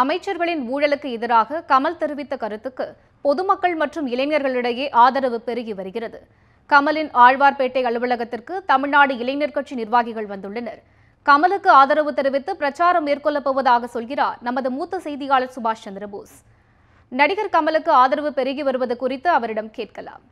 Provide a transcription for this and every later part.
அமைச்சர்களின் ஊழலுக்கு எதிராக கமல் தெரிவித்த கருத்துக்கு பொதுமக்கள் மற்றும் இளைஞர்களிடையே ஆதரவு பெருகி வருகிறது. கமலின் ஆழ்வார்பேட்டை அலுவலகத்திற்கு தமிழ்நாடு இளைஞர் கட்சி நிர்வாகிகள் வந்துள்ளனர். கமலுக்கு ஆதரவு தெரிவித்து பிரச்சாரம் மேற்கொள்ளப் போவதாக சொல்கிறார் நமது மூத்த செய்தியாளர் சுபாஷ் சந்திரபோஸ். நடிகர் கமலுக்கு ஆதரவு பெருகி வருவது குறித்து அவரிடம் கேட்கலாம்.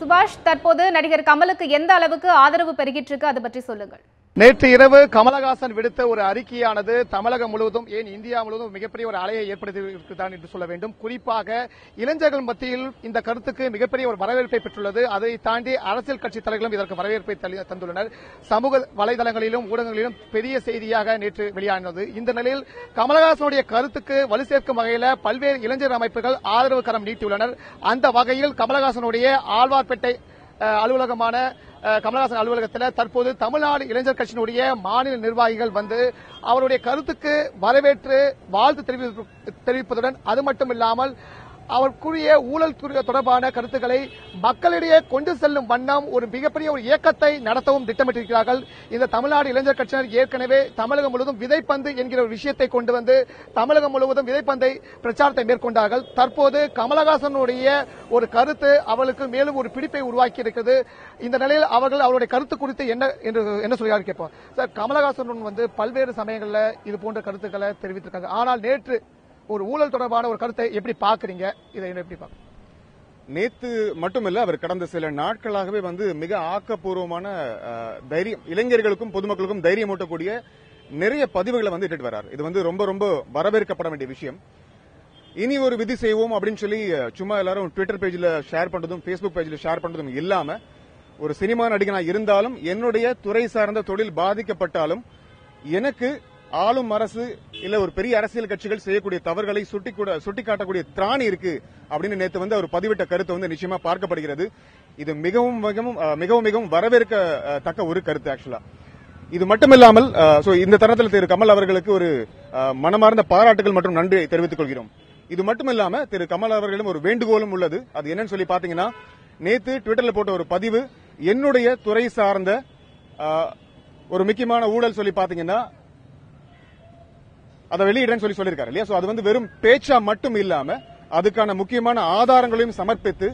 சுபாஷ் தற்போது நடிகர் கமலுக்கு எந்த அளவுக்கு ஆதரவு பெருகிட்டு இருக்கு? அதை பற்றி சொல்லுங்கள். நேற்று இரவு கமலஹாசன் விடுத்த ஒரு அறிக்கையானது தமிழகம் முழுவதும் ஏன் இந்தியா முழுவதும் மிகப்பெரிய ஒரு அலையை ஏற்படுத்தியிருக்கிறான் என்று சொல்ல வேண்டும். குறிப்பாக இளைஞர்கள் மத்தியில் இந்த கருத்துக்கு மிகப்பெரிய ஒரு வரவேற்பை பெற்றுள்ளது. அதை தாண்டி அரசியல் கட்சி தலைவர்களும் இதற்கு வரவேற்பை தள்ளி- தந்துள்ளனர். சமூக வலைதளங்களிலும் ஊடகங்களிலும் பெரிய செய்தியாக நேற்று வெளியானது. இந்த நிலையில் கமலஹாசனுடைய கருத்துக்கு வலு சேர்க்கும் வகையில் பல்வேறு இளைஞர் அமைப்புகள் ஆதரவு கரம் நீட்டியுள்ளனர். அந்த வகையில் கமலஹாசனுடைய ஆழ்வார்பேட்டை அலுவலகமான கமலஹாசன் அலுவலகத்தில் தற்போது தமிழ்நாடு இளைஞர் கட்சியினுடைய மாநில நிர்வாகிகள் வந்து அவருடைய கருத்துக்கு வரவேற்று வாழ்த்து தெரிவிப்பதுடன் அது மட்டும் இல்லாமல் அவருக்குரிய ஊழல் துறை தொடர்பான கருத்துக்களை மக்களிடையே கொண்டு செல்லும் வண்ணம் ஒரு மிகப்பெரிய ஒரு இயக்கத்தை நடத்தவும் திட்டமிட்டிருக்கிறார்கள். இந்த தமிழ்நாடு இளைஞர் கட்சியினர் ஏற்கனவே தமிழகம் முழுவதும் விதைப்பந்து என்கிற ஒரு விஷயத்தை கொண்டு வந்து தமிழகம் முழுவதும் விதைப்பந்தை பிரச்சாரத்தை மேற்கொண்டார்கள். தற்போது கமலஹாசனுடைய ஒரு கருத்து அவளுக்கு மேலும் ஒரு பிடிப்பை உருவாக்கி இருக்கிறது இந்த நிலையில் அவர்கள் அவருடைய கருத்து குறித்து என்ன என்று என்ன சொல்கிறார் கேட்போம். சார் கமலஹாசன் வந்து பல்வேறு சமயங்களில் இது போன்ற கருத்துக்களை தெரிவித்திருக்காங்க. ஆனால் நேற்று ஒரு ஊழல் தொடர்பான ஒரு கருத்தை எப்படி பாக்குறீங்க இதை எப்படி பாக்குறீங்க நேத்து மட்டுமல்ல அவர் கடந்த சில நாட்களாகவே வந்து மிக ஆக்கப்பூர்வமான தைரியம் இளைஞர்களுக்கும் பொதுமக்களுக்கும் தைரியம் ஊட்டக்கூடிய நிறைய பதிவுகளை வந்து இட்டு வர்றார் இது வந்து ரொம்ப ரொம்ப வரவேற்கப்பட வேண்டிய விஷயம். இனி ஒரு விதி செய்வோம் அப்படின்னு சொல்லி சும்மா எல்லாரும் ட்விட்டர் பேஜ்ல ஷேர் பண்றதும் ஃபேஸ்புக் பேஜ்ல ஷேர் பண்றதும் இல்லாம ஒரு சினிமா நடிகனா இருந்தாலும் என்னுடைய துறை சார்ந்த தொழில் பாதிக்கப்பட்டாலும் எனக்கு ஆளும் அரசு இல்ல ஒரு பெரிய அரசியல் கட்சிகள் செய்யக்கூடிய தவறுகளை சுட்டிக்காட்டக்கூடிய திராணி இருக்கு அப்படின்னு நேற்று வந்து அவர் பதிவிட்ட கருத்தை வந்து நிச்சயமா பார்க்கப்படுகிறது. இது மிகவும் மிகவும் மிகவும் மிகவும் வரவேற்க தக்க ஒரு கருத்து ஆக்சுவலா இது மட்டுமில்லாமல் இந்த தருணத்தில் திரு கமல் அவர்களுக்கு ஒரு மனமார்ந்த பாராட்டுகள் மற்றும் நன்றி தெரிவித்துக் கொள்கிறோம். இது மட்டுமில்லாம திரு கமல் அவர்களிடம் ஒரு வேண்டுகோளும் உள்ளது. அது என்னன்னு சொல்லி பாத்தீங்கன்னா நேத்து ட்விட்டர்ல போட்ட ஒரு பதிவு என்னுடைய துறை சார்ந்த ஒரு முக்கியமான ஊழல் சொல்லி பாத்தீங்கன்னா அதை வெளியிடுறேன்னு சொல்லி சொல்லியிருக்காரு இல்லையா? சோ அது வந்து வெறும் பேச்சா மட்டும் இல்லாம அதுக்கான முக்கியமான ஆதாரங்களையும் சமர்ப்பித்து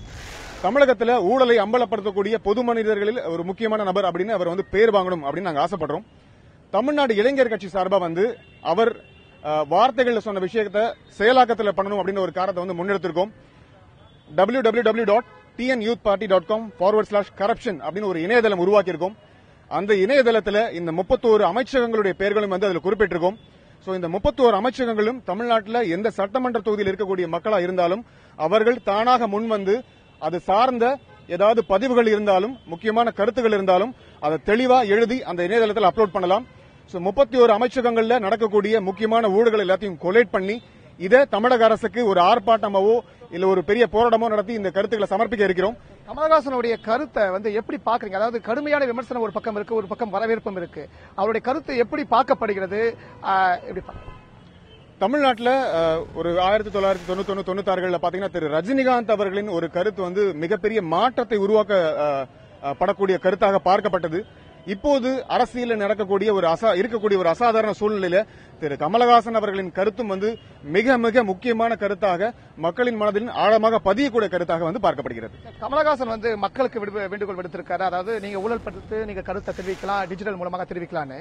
தமிழகத்துல ஊழலை அம்பலப்படுத்தக்கூடிய பொது மனிதர்களில் ஒரு முக்கியமான நபர் அப்படின்னு அவர் வந்து பேர் வாங்கணும் அப்படின்னு நாங்க ஆசைப்படுறோம். தமிழ்நாடு இளைஞர் கட்சி சார்பா வந்து அவர் அஹ், வார்த்தைகள்ல சொன்ன விஷயத்தை செயலாக்கத்தில் பண்ணணும் அப்படின்னு ஒரு காரணத்தை வந்து முன்னெடுத்திருக்கோம். W W W dot TN youth party dot com forward slash corruption அப்படின்னு ஒரு இணையதளம் உருவாக்கியிருக்கோம். அந்த இணையதளத்தில் இந்த முப்பத்தோரு அமைச்சகங்களுடைய பெயர்களும் வந்து அதில் குறிப்பிட்டிருக்கோம். சோ இந்த முப்பத்தோரு அமைச்சகங்களும் தமிழ்நாட்டில் எந்த சட்டமன்ற தொகுதியில் இருக்கக்கூடிய மக்களா இருந்தாலும் அவர்கள் தானாக முன் வந்து அது சார்ந்த ஏதாவது பதிவுகள் இருந்தாலும் முக்கியமான கருத்துகள் இருந்தாலும் அதை தெளிவா எழுதி அந்த இணையதளத்தில் அப்லோட் பண்ணலாம். சோ முப்பத்தி ஒரு அமைச்சகங்கள்ல நடக்கக்கூடிய முக்கியமான ஊழல்கள் எல்லாத்தையும் கொலேட் பண்ணி இதை தமிழக அரசுக்கு ஒரு ஆர்ப்பாட்டமாவோ இல்ல ஒரு பெரிய போராட்டமோ நடத்தி இந்த கருத்துக்களை சமர்ப்பிக்க இருக்கிறோம். கமலஹாசனுடைய கருத்தை வந்து எப்படி பாக்குறீங்க அதாவது கடுமையான விமர்சனம் ஒரு பக்கம் இருக்கு ஒரு பக்கம் வரவேற்பும் இருக்கு. அவருடைய கருத்து எப்படி பார்க்கப்படுகிறது? எப்படி தமிழ்நாட்டில் ஒரு ஆயிரத்தி தொள்ளாயிரத்தி தொண்ணூத்தி தொண்ணூத்தாறுகளில் பாத்தீங்கன்னா திரு ரஜினிகாந்த் அவர்களின் ஒரு கருத்து வந்து மிகப்பெரிய மாற்றத்தை உருவாக்க படக்கூடிய கருத்தாக பார்க்கப்பட்டது. இப்போது அரசியலில் நடக்கக்கூடிய ஒரு அசா இருக்கக்கூடிய ஒரு அசாதாரண சூழ்நிலையில திரு கமலஹாசன் அவர்களின் கருத்தும் வந்து மிக மிக முக்கியமான கருத்தாக மக்களின் மனதில் ஆழமாக பதியக்கூடிய கருத்தாக வந்து பார்க்கப்படுகிறது. கமலஹாசன் வந்து மக்களுக்கு வேண்டுகோள் விடுத்திருக்காரு. அதாவது நீங்க ஊழல் படுத்து நீங்க கருத்தை தெரிவிக்கலாம் டிஜிட்டல் மூலமாக தெரிவிக்கலாம்னு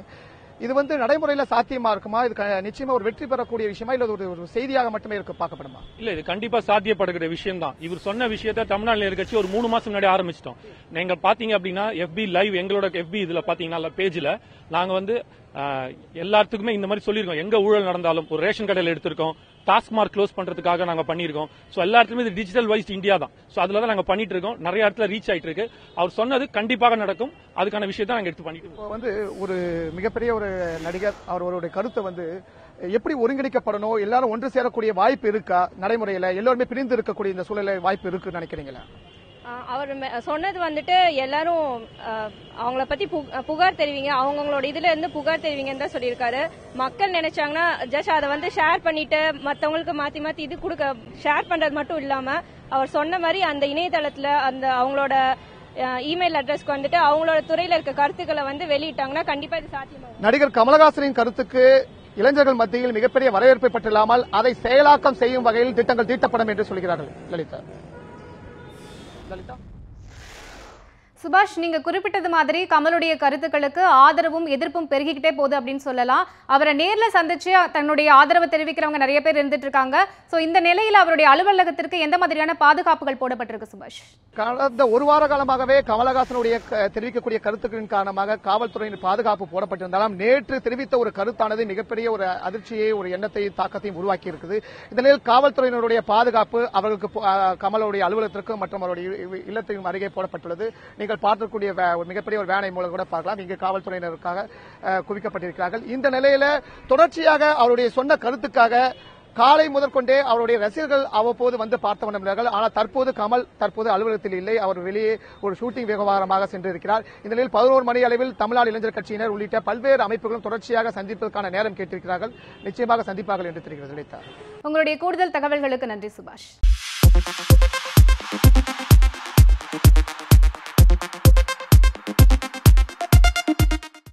இது வந்து நடைமுறையில சாத்தியமா இருக்குமா? இது நிச்சயமா ஒரு வெற்றி பெறக்கூடிய விஷயமா? இல்ல ஒரு ஒரு செய்தியாக மட்டுமே இருக்கு பார்க்கப்படுமா? இல்ல இது கண்டிப்பா சாத்தியப்படுகிற விஷயம் தான் இவர் சொன்ன விஷயத்த தமிழ்நாடு இருக்கட்சி ஒரு மூணு மாசம் முன்னாடி ஆரம்பிச்சிட்டோம். நீங்க பாத்தீங்க அப்படின்னா எஃபி லைவ் எங்களோட எஃபி இதுல பாத்தீங்கன்னா பேஜ்ல நாங்க வந்து எல்லாத்துக்குமே இந்த மாதிரி சொல்லியிருக்கோம். எங்க ஊழல் நடந்தாலும் ஒரு ரேஷன் கடையில் எடுத்திருக்கோம். டாஸ்க் மார்க் க்ளோஸ் பண்றதுக்காக நாங்க பண்ணியிருக்கோம். ஸோ எல்லா இடத்துலயுமே இது டிஜிட்டல் வைஸ் இந்தியா தான். ஸோ அதுல தான் நாங்க பண்ணிட்டு இருக்கோம் நிறைய இடத்துல ரீச் ஆயிட்டு இருக்கு அவர் சொன்னது கண்டிப்பாக நடக்கும். அதுக்கான விஷயத்தை நாங்க எடுத்து பண்ணிட்டு இப்போ வந்து ஒரு மிகப்பெரிய ஒரு நடிகர் அவருடைய கருத்தை வந்து எப்படி ஒருங்கிணைக்கப்படணும்? எல்லாரும் ஒன்று சேரக்கூடிய வாய்ப்பு இருக்கா? நடைமுறையில எல்லோருமே பிரிந்து இருக்கக்கூடிய இந்த சூழல வாய்ப்பு இருக்குன்னு நினைக்கிறீங்களா? அவர் சொன்னது வந்துட்டு எல்லாரும் அவங்கள பத்தி பு- புகார் தெரிவிங்க. அவங்கவுங்களோட இதுல இருந்து புகார் தெரிவிங்கன்னு தான் சொல்லியிருக்காரு. மக்கள் நினைச்சாங்கன்னா ஜஸ்ட் அதை வந்து ஷேர் பண்ணிட்டு மத்தவங்களுக்கு மாத்தி மாத்தி இது கொடுக்க ஷேர் பண்றது மட்டும் இல்லாம அவர் சொன்ன மாதிரி அந்த இணையதளத்துல அந்த அவங்களோட இமெயில் அட்ரஸ்க்கு வந்துட்டு அவங்களோட துறையில இருக்க கருத்துக்களை வந்து வெளியிட்டாங்கன்னா கண்டிப்பா இது சாத்தியமாகும். நடிகர் கமலஹாசனின் கருத்துக்கு இளைஞர்கள் மத்தியில் மிகப்பெரிய வரவேற்பை பெற்றில்லாமல் அதை செயலாக்கம் செய்யும் வகையில் திட்டங்கள் தீட்டப்படும் என்று சொல்கிறார்கள் லலிதா. லலிதா சுபாஷ் நீங்க குறிப்பிட்டது மாதிரி கமலுடைய கருத்துக்களுக்கு ஆதரவும் எதிர்ப்பும் பெருகிக்கிட்டே போகுது அப்படின்னு சொல்லலாம். அவரை நேர்ல சந்திச்சு தன்னுடைய ஆதரவை தெரிவிக்கிறவங்க நிறைய பேர் இருந்துட்டு இருக்காங்க. ஸோ இந்த நிலையில் அவருடைய அலுவலகத்திற்கு எந்த மாதிரியான பாதுகாப்புகள் போடப்பட்டிருக்கு சுபாஷ்? கடந்த ஒரு வார காலமாகவே கமலஹாசனுடைய க- தெரிவிக்கக்கூடிய கருத்துக்களின் காரணமாக காவல்துறையின் பாதுகாப்பு போடப்பட்டிருந்தாலும் நேற்று தெரிவித்த ஒரு கருத்தானது மிகப்பெரிய ஒரு அதிர்ச்சியை ஒரு எண்ணத்தை தாக்கத்தையும் உருவாக்கி இருக்குது இந்த நிலையில் காவல்துறையினருடைய பாதுகாப்பு அவர்களுக்கு கமலுடைய அலுவலகத்திற்கும் மற்றும் அவருடைய இல்லத்திற்கும் அருகே போடப்பட்டுள்ளது. நீங்கள் பார்க்கக்கூடிய மிகப்பெரிய ஒரு வேனை மூலம் கூட பார்க்கலாம். இங்கு காவல்துறையினருக்காக குவிக்கப்பட்டிருக்கிறார்கள். இந்த நிலையில தொடர்ச்சியாக அவருடைய சொன்ன கருத்துக்காக காலை முதற்கொண்டே அவருடைய ரசிகர்கள் அவ்வப்போது வந்து பார்த்து கொண்டிருந்தார்கள் ஆனால் தற்போது கமல் தற்போது அலுவலகத்தில் இல்லை. அவர் வெளியே ஒரு ஷூட்டிங் விவகாரமாக சென்றிருக்கிறார். இந்த நிலையில் பதினோரு மணி அளவில் தமிழ்நாடு இளைஞர் கட்சியினர் உள்ளிட்ட பல்வேறு அமைப்புகளும் தொடர்ச்சியாக சந்திப்பதற்கான நேரம் கேட்டிருக்கிறார்கள். நிச்சயமாக சந்திப்பார்கள் என்று தெரிகிறது. உங்களுடைய கூடுதல் தகவல்களுக்கு நன்றி சுபாஷ்.